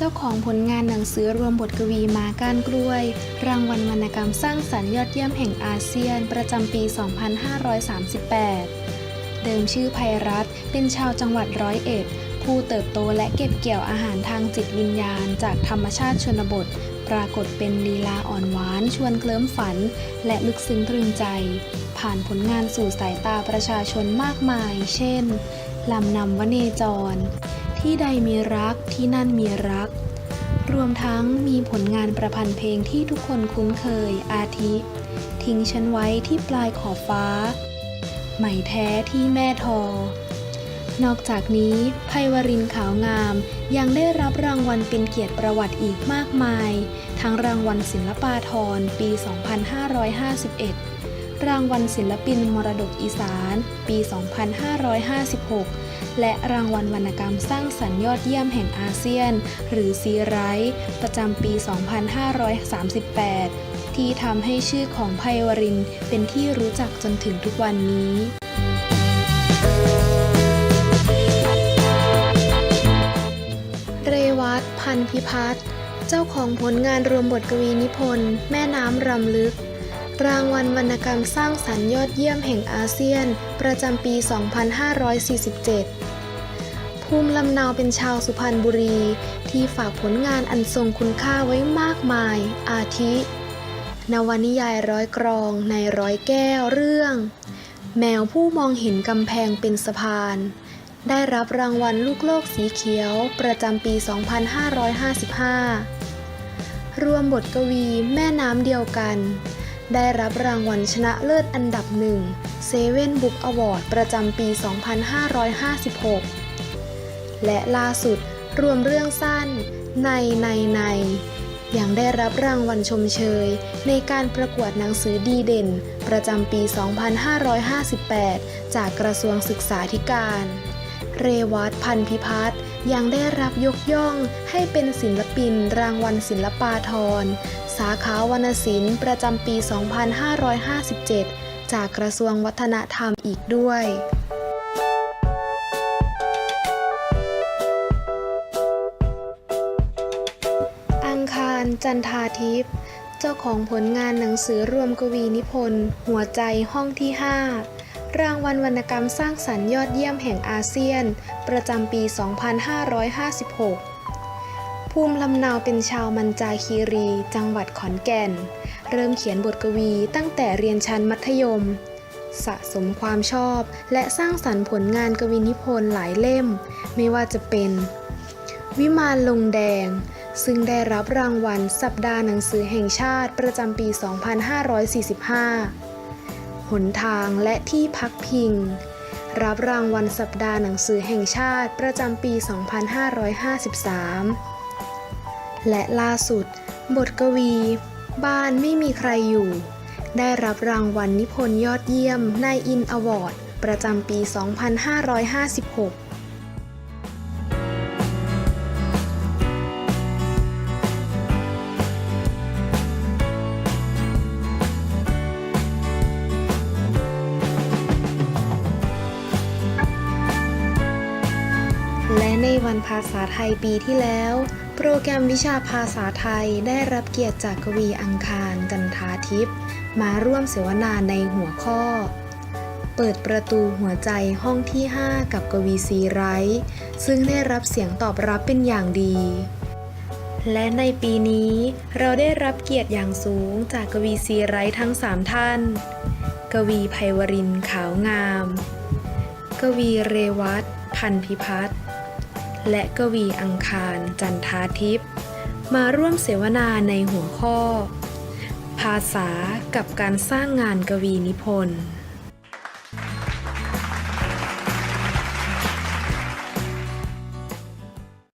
จ้าของผลงานหนังสือรวมบทกวีมาก้านกล้วย รางวัลวรรณกรรมสร้างสรรค์ยอดเยี่ยมแห่งอาเซียน ประจำปี 2538 เดิมชื่อภัยรัตเป็นชาวจังหวัดร้อยเอ็ด ผู้เติบโตและเก็บเกี่ยวอาหารทางจิตวิญญาณ จากธรรมชาติชนบท ปรากฏเป็นลีลาอ่อนหวาน ชวนเคลิ้มฝัน และลึกซึ้งตรึงใจ ผ่านผลงานสู่สายตาประชาชนมากมาย เช่นลำนำวเนจร ที่ใดมีรักที่นั่นมีรัก รวมทั้งมีผลงานประพันธ์เพลงที่ทุกคนคุ้นเคย อาทิ ทิ้งฉันไว้ที่ปลายขอบฟ้า ไหมแท้ที่แม่ทอ นอกจากนี้ไพวรินขาวงามยังได้รับรางวัลเป็นเกียรติประวัติอีกมากมาย ทั้งรางวัลศิลปาธรปี 2551 รางวัลศิลปินมรดกอีสาน ปี 2556 และรางวัลวรรณกรรมสร้างสรรค์ยอดเยี่ยมแห่งอาเซียน หรือซีไรท์ประจำปี 2538 ที่ทำให้ชื่อของไพวรินเป็นที่รู้จักจนถึงทุกวันนี้เรวัตพันพิพัฒน์ เจ้าของผลงานรวมบทกวีนิพนธ์ แม่น้ำรำลึก รางวัลวรรณกรรมสร้างสรรค์ยอดเยี่ยมแห่งอาเซียน ประจำปี 2547 ภูมิลำเนาเป็นชาวสุพรรณบุรี ที่ฝากผลงานอันทรงคุณค่าไว้มากมาย อาทิ นวนิยายร้อยกรองในร้อยแก้วเรื่อง แมวผู้มองเห็นกำแพงเป็นสะพาน ได้รับรางวัลลูกโลกสีเขียว ประจำปี 2555 รวมบทกวีแม่น้ำเดียวกัน ได้รับรางวัลชนะเลิศอันดับหนึ่งเซเว่นบุ๊กอวอร์ดประจำปี 2556 และล่าสุดรวมเรื่องสั้น ในในในยังได้รับรางวัลชมเชย ในการประกวดหนังสือดีเด่น ประจำปี 2558 จากกระทรวงศึกษาธิการ เรวัตพันธ์พิพัฒน์ยังได้รับยกย่องให้เป็นศิลปินรางวัลศิลปาธร สาขาวรรณศิลป์ประจำปี 2557 จากกระทรวงวัฒนธรรมอีกด้วยอังคารจันทาทิพย์เจ้าของผลงานหนังสือรวมกวีนิพนธ์ หัวใจห้องที่ 5 รางวัลวรรณกรรมสร้างสรรค์ยอดเยี่ยมแห่งอาเซียน ประจำปี 2556 ภูมิลำเนาเป็นชาวมันจาคีรี จังหวัดขอนแก่น เริ่มเขียนบทกวีตั้งแต่เรียนชั้นมัธยม สะสมความชอบและสร้างสรรค์ผลงานกวีนิพนธ์หลายเล่ม ไม่ว่าจะเป็น วิมานลงแดง ซึ่งได้รับรางวัลสัปดาห์หนังสือแห่งชาติประจำปี 2545 หนทางและที่พักพิง รับรางวัลสัปดาห์หนังสือแห่งชาติประจำปี 2553 และล่าสุด บทกวี บ้านไม่มีใครอยู่ ได้รับรางวัลนิพนธ์ยอดเยี่ยมในอินอวอร์ดประจำปี 2556 วันภาษาไทยปีที่แล้ว โปรแกรมวิชาภาษาไทยได้รับเกียรติจากกวีอังคารจันทาทิพย์มาร่วมเสวนาในหัวข้อ เปิดประตูหัวใจห้องที่ 5 กับกวีซีไรซึ่งได้รับเสียงตอบรับเป็นอย่างดี และในปีนี้เราได้รับเกียรติอย่างสูงจากกวีซีไรท์ทั้ง 3 ท่าน กวีไพวรินขาวงาม กวีเรวัตพันพิพัฒน์ และกวีอังคาร จันทาทิพย์มาร่วมเสวนาในหัวข้อ ภาษากับการสร้างงานกวีนิพนธ์